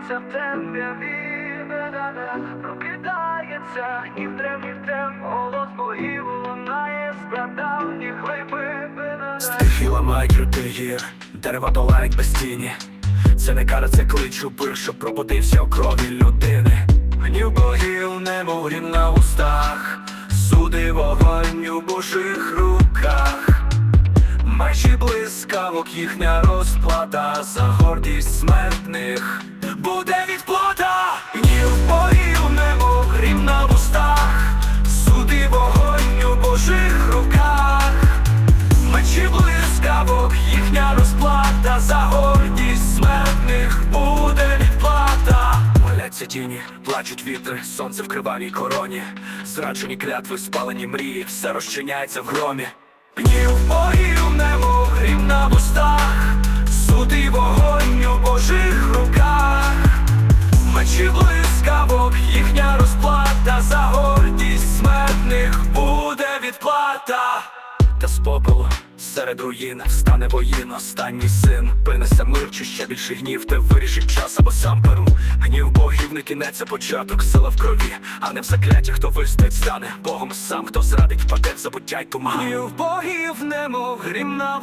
ховаються в темряві, прокидається і в древніх тем, голос богів лунає з прадавніх глиби. Стихи ламають рути гір, дерева долають без тіні. Це не кара, це клич упир, що пробудився у крові людини. Гнів богів, немов грім на устах, суди вогонь у божих руках. Майже блискавок їхня розплата за гордість смертних буде відплата. Гнів богів, немов грім на устах, суди вогонь у божих руках. Мечі блискавок, їхня розплата за гордість смертних буде відплата. Моляться тіні, плачуть вітри, сонце в кривавій короні, зраджені клятви, спалені мрії, все розчиняється в громі. Гнів богів, з попелу серед руїн встане воїн, останній син. Принесе мир чи ще більше гнів, ти вирішить час або сам перу. Гнів богів не кінець, а початок, сила в крові, а не в закляттях, хто вистоїть, стане Богом сам, хто зрадить, впаде в забуття й туман. Гнів богів, немов грім на